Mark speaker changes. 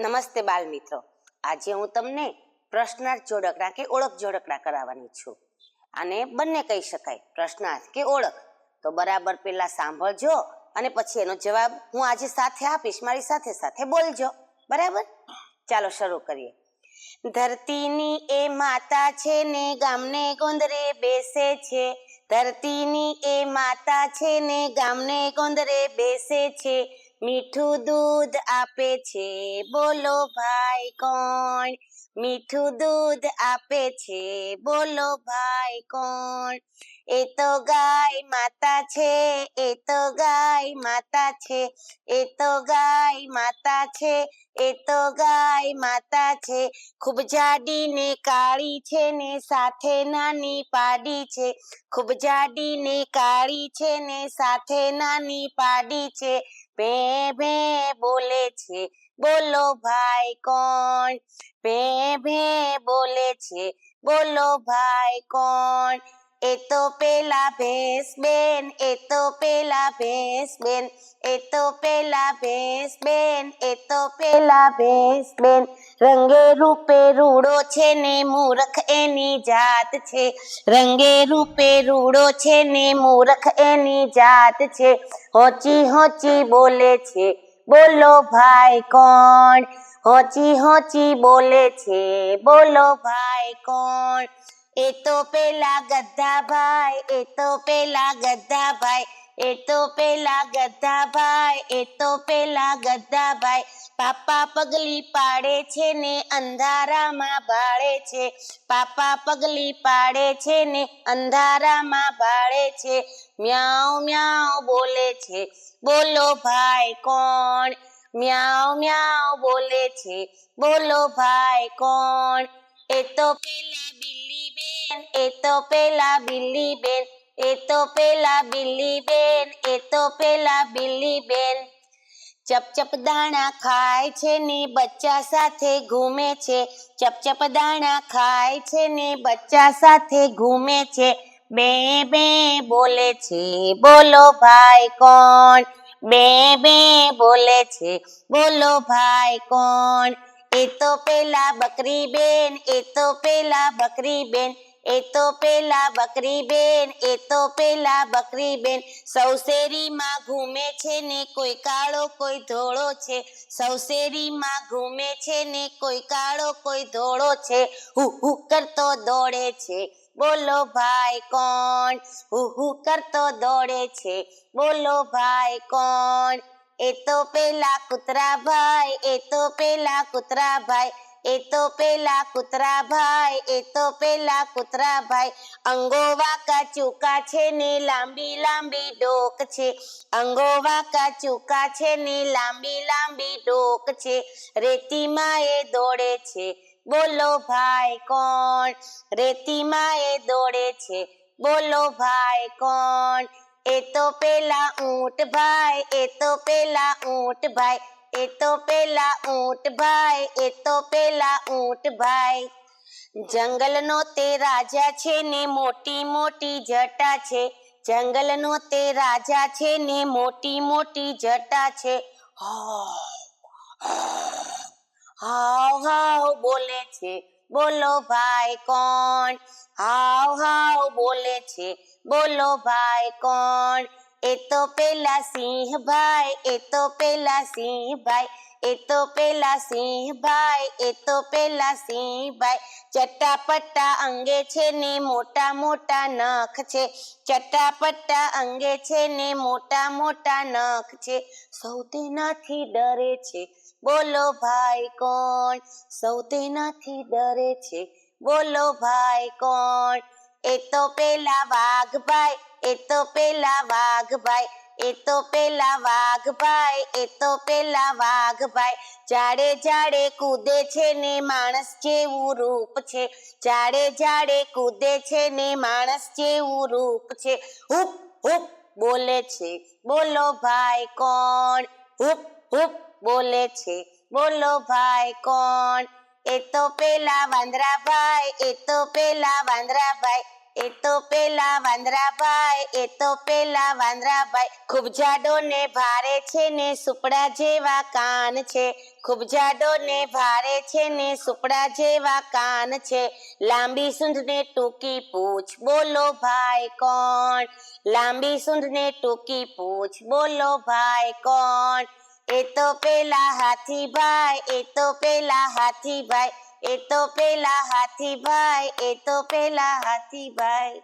Speaker 1: નમસ્તે બાલ મિત્રો આજે હું તમને પ્રશ્નાર્થ જોડકડા કે ઓળખ જોડકડા કરાવવાની છું. આને બંને કહી શકાય, પ્રશ્નાર્થ કે ઓળખ. તો બરાબર પેલા સાંભળજો અને પછી એનો જવાબ હું આજે સાથે આપીશ. મારી સાથે સાથે બોલજો. બરાબર? ચાલો શરૂ કરીએ. ધરતીની એ માતા છે ને ગામને ગોંદરે બેસે છે. ધરતીની એ માતા છે ને ગામને ગોંદરે બેસે છે. મીઠું દૂધ આપે છે બોલો ભાઈ કોણ મીઠું દૂધ આપે છે બોલો ભાઈ કોણ એ તો ગાય માતા છે એ તો ગાય માતા છે એ તો ગાય માતા છે એ તો ગાય માતા છે ખૂબ જાડી ને કાળી છે ને સાથે નાની પાડી છે ખૂબ જાડી ને કાળી છે ને સાથે નાની પાડી છે ભે ભે બોલે છે બોલો ભાઈ કોણ ભે ભે બોલે છે બોલો ભાઈ કોણ એ તો પેલા ભેંસ બેન એ તો પેલા ભેંસ બેન એ તો પેલા ભેંસ બેન એ તો પેલા ભેંસ બેન રંગે રૂપે રૂડો છે ને મૂર્ખ એની જાત છે રંગે રૂપે રૂડો છે ને મૂર્ખ એની જાત છે હોચી હોચી બોલે છે બોલો ભાઈ કોણ હોચી હોચી બોલે છે બોલો ભાઈ કોણ એ તો પેલા ગધા એ તો પેલા ગધા એ તો પેલા ગધા એ તો પેલા ગધા પાપા પગલી પાડે છે ને, અંધારામાં ભાળે છે. પાપા પગલી પાડે છે ને, અંધારામાં ભાળે છે. મ્યાઉ મ્યાઉ બોલે છે. બોલો ભાઈ કોણ? મ્યાઉ મ્યાઉ બોલે છે. બોલો ભાઈ કોણ? એ તો પેલા બેન, એ તો પેલા બિલ્લી બેન, એ તો પેલા બિલ્લી બેન, એ તો પેલા બિલ્લી બેન. ચપ ચપ દાણા ખાય છે ને બચ્ચા સાથે ઘૂમે છે. ચપ ચપ દાણા ખાય છે ને બચ્ચા સાથે ઘૂમે છે. બે બે બોલે છે, બોલો ભાઈ કોણ? બે બે બોલે છે, બોલો ભાઈ કોણ? એ તો પેલા બકરી બેન, એ તો પેલા બકરી બેન. એ તો પેલા બકરી બેન, એ તો પેલા બકરી બેન. સૌ શેરીમાં ઘૂમે છે ને કોઈ કાળો, કોઈ ધોળો છે. સૌ શેરીમાં ઘૂમે છે ને કોઈ કાળો, કોઈ ધોળો છે. હુ હુ કરતો દોડે છે. બોલો ભાઈ કોણ? હુ હુ કરતો દોડે છે. બોલો ભાઈ કોણ? એ તો પેલા કૂતરા ભાઈ, એ તો પેલા કૂતરા ભાઈ. એ તો પેલા કૂતરા ભાઈ, એ તો પેલા કૂતરા ભાઈ. અંગો વાકા ચૂકા છે ને લાંબી લાંબી ડોક છે. અંગો વાકા ચૂકા છે ને લાંબી લાંબી ડોક છે. રેતીમાં એ દોડે છે. બોલો ભાઈ કોણ? રેતીમાં એ દોડે છે. બોલો ભાઈ કોણ? એ તો પેલા ઊંટ ભાઈ, એ તો પેલા ઊંટ ભાઈ. એ તો પેલા ઊંટ ભાઈ એ તો પેલા ઊંટ ભાઈ જંગલનો તે રાજા છે ને મોટી મોટી જટા છે જંગલનો તે રાજા છે ને મોટી મોટી જટા છે હાવ હાવ બોલે છે બોલો ભાઈ કોણ હાવ હાવ બોલે છે બોલો ભાઈ કોણ એ તો પેલા સિંહ ભાઈ એ તો પેલા સિંહ ભાઈ એ તો પેલા સિંહ ભાઈ એ તો પેલા સિંહ ભાઈ ચટ્ટાપટ્ટા અંગે છે ને મોટા મોટા નખ છે. ચટ્ટાપટ્ટા અંગે છે ને મોટા મોટા નખ છે. સૌ તેનાથી ડરે છે. બોલો ભાઈ કોણ? સૌ તેનાથી ડરે છે. બોલો ભાઈ કોણ? એ તો પેલા વાઘ ભાઈ એ તો પેલા વાઘ ભાઈ એ તો પેલા વાઘ ભાઈ એ તો પેલા વાઘ ભાઈ જાડે જાડે કૂદે છે ને માણસ જેવું રૂપ છે જાડે જાડે કૂદે છે ને માણસ જેવું રૂપ છે હુપ હુપ બોલે છે બોલો ભાઈ કોણ હુપ હુપ બોલે છે બોલો ભાઈ કોણ એ તો પેલા વાંદરા ભાઈ એ તો પેલા વાંદરા ભાઈ એ તો પેલા વાંદરાભાઈ, એ તો પેલા વાંદરાભાઈ. ખૂબ જાડો ને ભારે છે ને સુપડા જેવા કાન છે. ખૂબ જાડો ને ભારે છે ને સુપડા જેવા કાન છે. લાંબી સૂંઢ ને ટૂંકી પૂછ બોલો ભાઈ કોણ? લાંબી સૂંઢ ને ટૂંકી પૂછ બોલો ભાઈ કોણ? એ તો પેલા હાથીભાઈ, એ તો પેલા હાથીભાઈ. એ તો પેલા હાથીભાઈ એ તો પેલા હાથીભાઈ